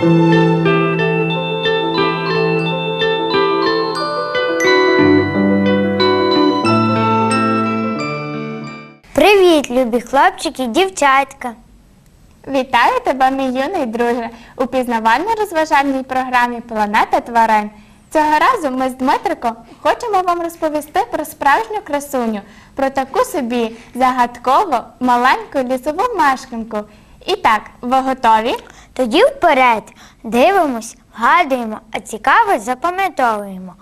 Привіт, любі хлопчики дівчатка. Вітаю тебе, мій юний друже, у пізнавально-розважальній програмі Планета тварин. Цього разу ми з Дмитриком хочемо вам розповісти про справжню красуню, про таку собі загадкову маленьку лісову мешканку. І так, ви готові? Тоді вперед дивимось, вгадуємо, а цікаве запам'ятовуємо.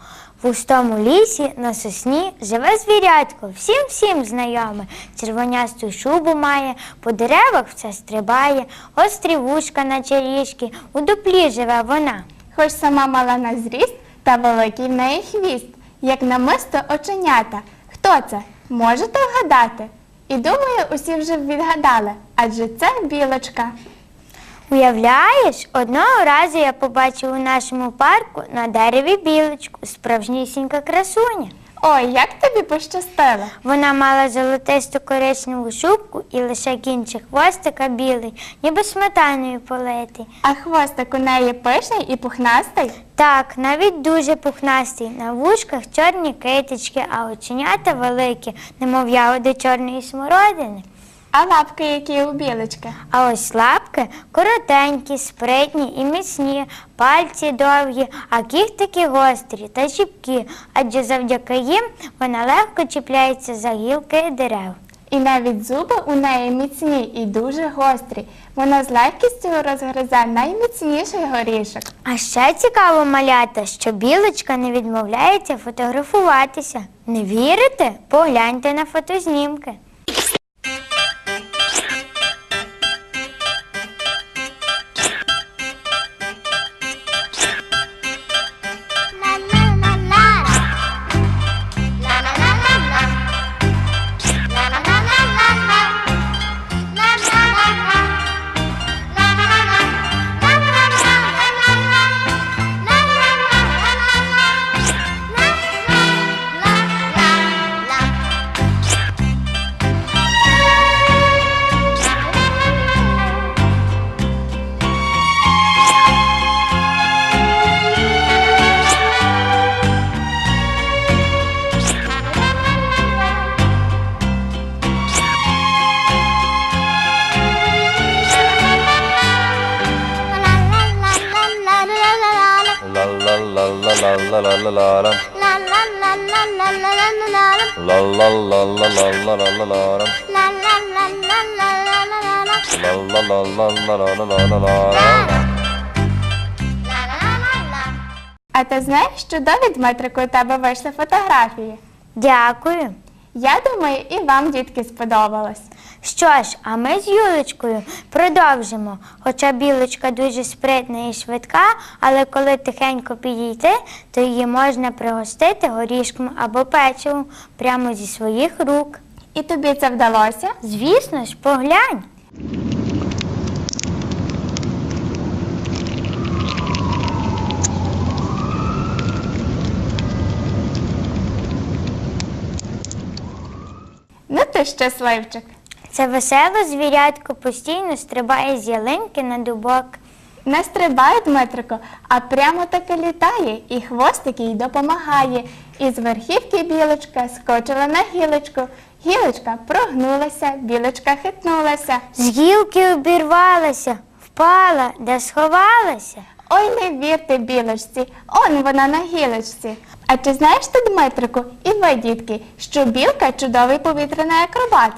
В густому лісі на сосні живе звірятко, всім всім знайоме. Червонясту шубу має, по деревах все стрибає, острі вушка наче ріжки, у дуплі живе вона. Хоч сама мала на зріст, та великий в неї хвіст, як намисто оченята. Хто це? Можете вгадати? І думаю, усі вже відгадали, адже це білочка. Уявляєш, одного разу я побачив у нашому парку на дереві білочку, справжнісінька красуня. Ой, як тобі пощастило! Вона мала золотисту коричневу шубку і лише кінчик хвостика білий, ніби сметаною политий. А хвостик у неї пишний і пухнастий. Так, навіть дуже пухнастий, на вушках чорні китички, а оченята великі, немов ягоди чорної смородини. А лапки, які у білочки. А ось лапки коротенькі, спритні і міцні, пальці довгі, а кіхтики гострі та чіпкі, адже завдяки їм вона легко чіпляється за гілки дерев. І навіть зуби у неї міцні і дуже гострі. Вона з легкістю розгризе найміцніший горішок. А ще цікаво малята, що білочка не відмовляється фотографуватися. Не вірите? Погляньте на фотознімки. А ти знаєш, що довід Дмитрику у тебе вийшли фотографії? Дякую. Я думаю, і вам, дітки, сподобалось. Що ж, а ми з Юлечкою продовжимо. Хоча білочка дуже спритна і швидка, але коли тихенько підійти, то її можна пригостити горішком або печивом прямо зі своїх рук. І тобі це вдалося? Звісно ж, поглянь. Ти щасливчик. Це веселе звірятко постійно стрибає з ялинки на дубок. Не стрибає Дмитрико, а прямо таки літає, і хвостик їй допомагає. І з верхівки білочка скочила на гілочку. Гілочка прогнулася, білочка хитнулася. З гілки обірвалася, впала, де сховалася. Ой, не вірте білочці, он вона на гілочці. А чи знаєш ти, Дмитрику, і ви, дітки, що білка чудовий повітряний акробат?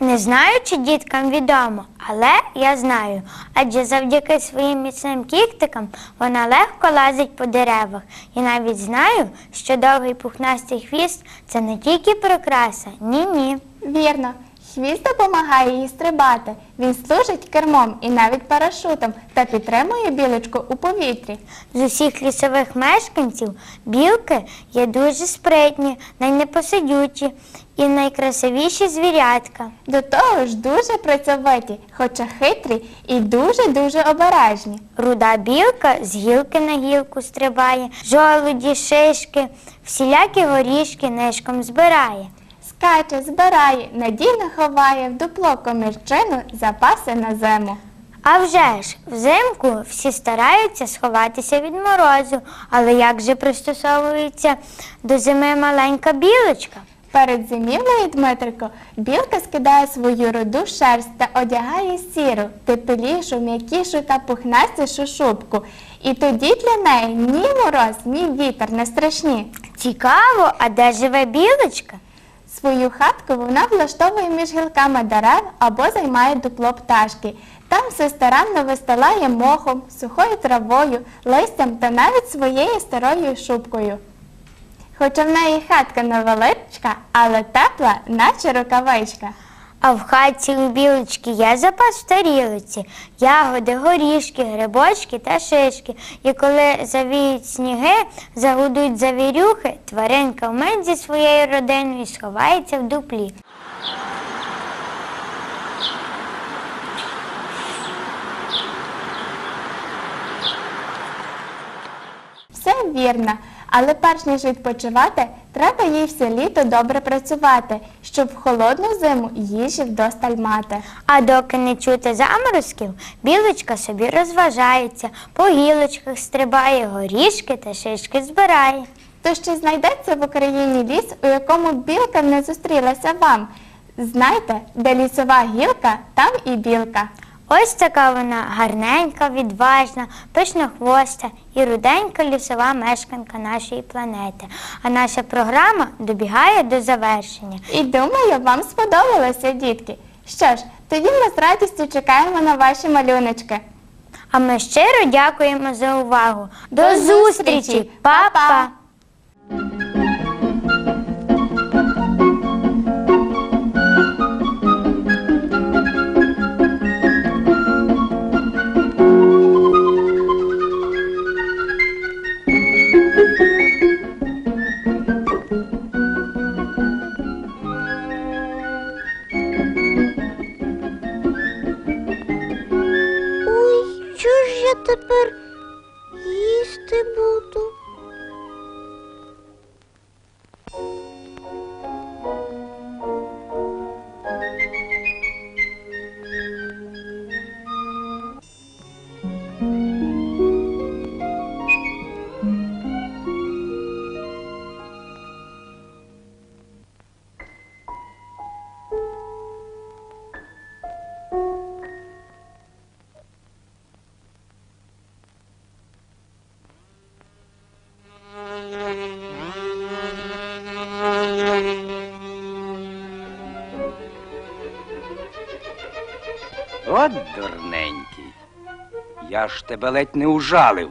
Не знаю, чи діткам відомо, але я знаю, адже завдяки своїм міцним кіхтикам вона легко лазить по деревах. І навіть знаю, що довгий пухнастий хвіст це не тільки прикраса, ні-ні. Вірно, хвіст допомагає їй стрибати. Він служить кермом і навіть парашутом та підтримує білочку у повітрі. З усіх лісових мешканців білки є дуже спритні, найнепосидючі і найкрасивіші звірятка. До того ж дуже працьовиті, хоча хитрі і дуже-дуже обережні. Руда білка з гілки на гілку стрибає, жолуді, шишки, всілякі горішки нишком збирає. Скаче, збирає, надійно ховає в дупло комірчину запаси на зиму. А вже ж, взимку всі стараються сховатися від морозу, але як же пристосовується до зими маленька білочка? Перед зимівлею, Дмитрико, білка скидає свою руду шерсть та одягає сіру, теплішу, м'якішу та пухнастішу шубку. І тоді для неї ні мороз, ні вітер не страшні. Цікаво, а де живе білочка? Свою хатку вона влаштовує між гілками дерев або займає дупло пташки. Там все старанно вистилає мохом, сухою травою, листям та навіть своєю старою шубкою. Хоча в неї хатка невеличка, але тепла, наче рукавичка. А в хатці у білочки є запас в тарілиці, ягоди, горішки, грибочки та шишки. І коли завіють сніги, загудуть завірюхи, тваринка вмить зі своєю родиною сховається в дуплі. Все вірно, але перш ніж відпочивати, треба їй все літо добре працювати, щоб в холодну зиму їжі вдосталь мати. А доки не чути заморозків, білочка собі розважається, по гілочках стрибає, горішки та шишки збирає. То чи знайдеться в Україні ліс, у якому білка не зустрілася вам? Знайте, де лісова гілка, там і білка. Ось така вона гарненька, відважна, пишнохвоста і руденька лісова мешканка нашої планети. А наша програма добігає до завершення. І думаю, вам сподобалося, дітки. Що ж, тоді ми з радістю чекаємо на ваші малюночки. А ми щиро дякуємо за увагу. До, До зустрічі, зустрічі. Па-па! От дурненький. Я ж тебе ледь не ужалив.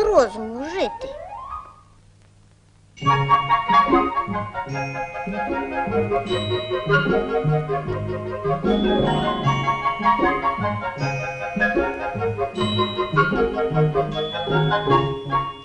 і розуму жити. Thank you.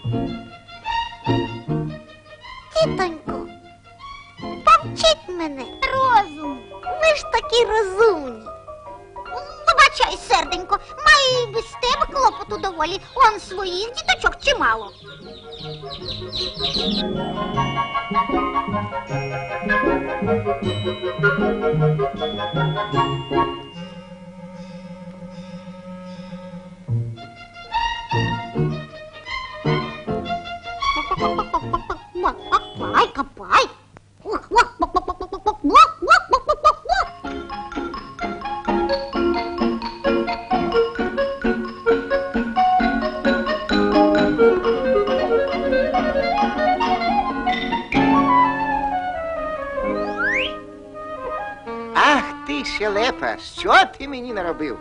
ти, шелепа, що ти мені наробив?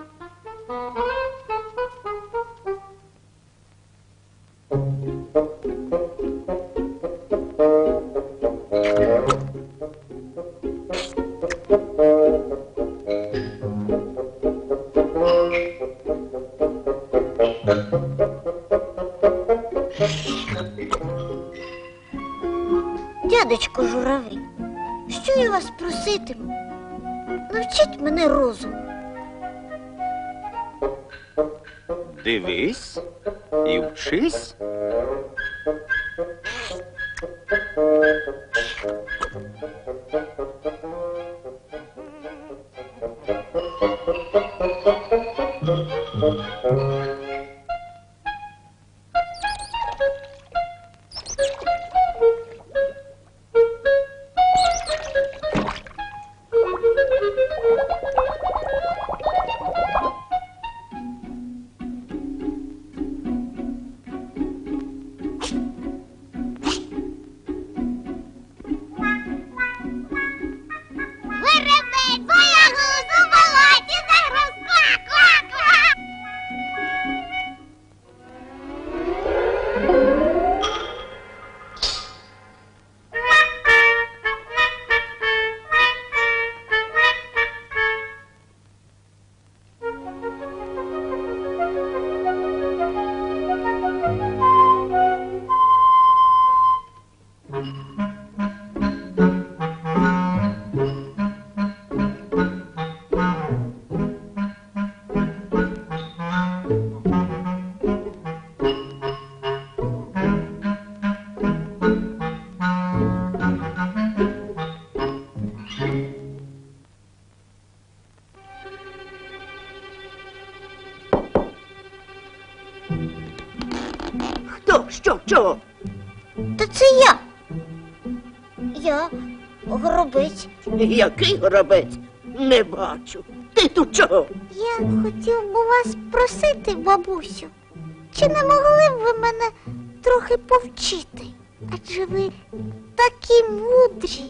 Дядечко журавель, що я вас проситиму? Навчіть мене розум. Дивись і вчись. Горобець. Який горобець? Не бачу. Ти тут чого? Я хотів би вас просити, бабусю, чи не могли б ви мене трохи повчити? Адже ви такі мудрі.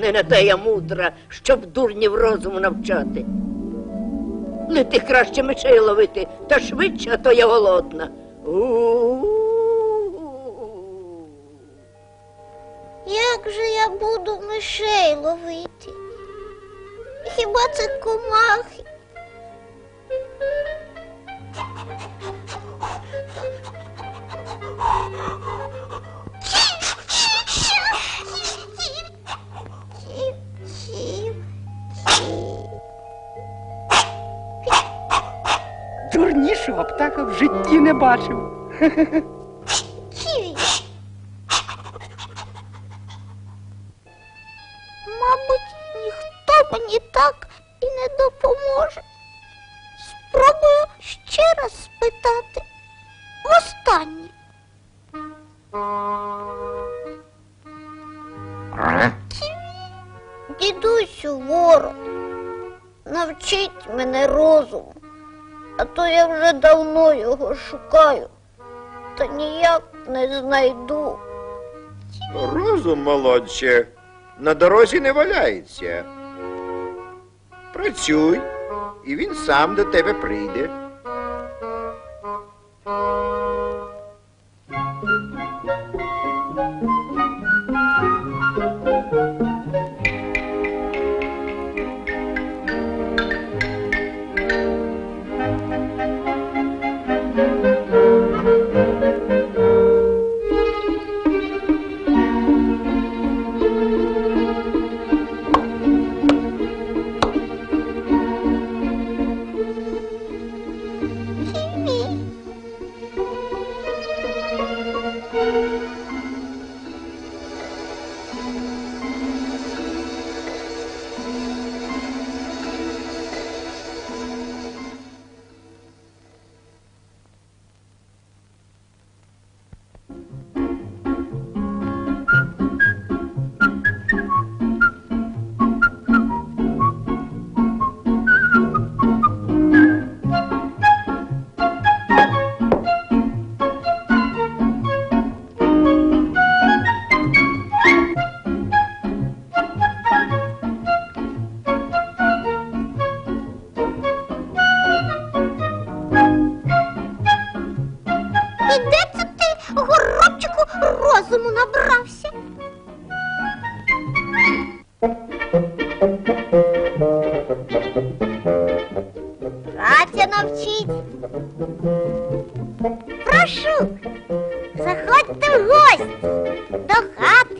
Не на те я мудра, щоб дурнів розуму навчати. Лети краще мечей ловити, та швидше, а то я голодна. У-у-у. Як же я буду мишей ловити? Хіба це комахи? Дурнішого птаха в житті не бачив. Востаннє. Дідусю ворог, навчіть мене розуму, а то я вже давно його шукаю, та ніяк не знайду. Розум, молодче, на дорозі не валяється. Працюй, і він сам до тебе прийде. Thank you. І Прошу. Заходьте в гості до хати.